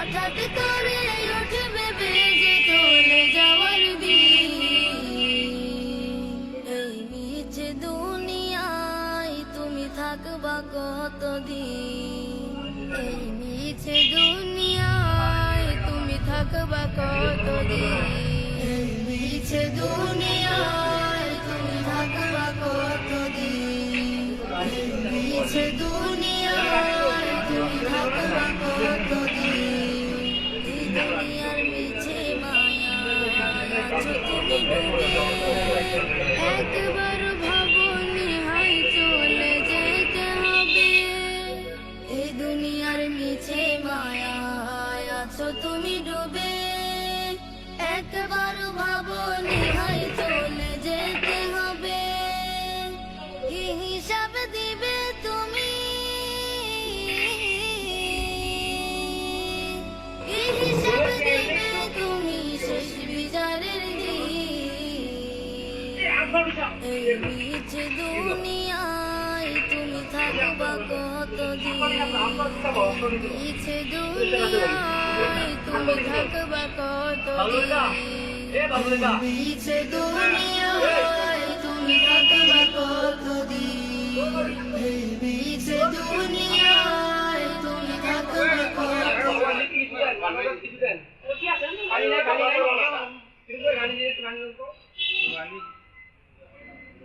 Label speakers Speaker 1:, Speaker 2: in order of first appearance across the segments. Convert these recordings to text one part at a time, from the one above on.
Speaker 1: হঠাৎ করে উঠবে বেজে চলে যাওয়ার এই নিজ দুনিয়ায় তুমি থাকবা কতদিন? এই নিজ দুনিয়ায় তুমি থাকবা কতদিন? এই নিজ দুনিয়ায় তুমি থাকবা কতদিন? এই নিজ তুমি একবার ভাবনি হাই চলে যেতে হবে। এই দুনিয়ার মিছে মায়া আছো তুমি ডুবে। একবার ভাবনি হাই চলে যেতে হবে। কি হিসাব দিবে তুমি? কি হিসাব দিবে তুমি? শেষ বিচারের এই নিজ দুনিয়ায় তুমি থাকবা কতদিন? নিজ দুনিয়ায় তুমি থাকবা কতদিন? নিজ দুনিয়ায় তুমি থাকবা কতদিন এই নিজ দুনিয়ায় তুমি থাকবা কতদিন?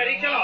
Speaker 2: রিক্সা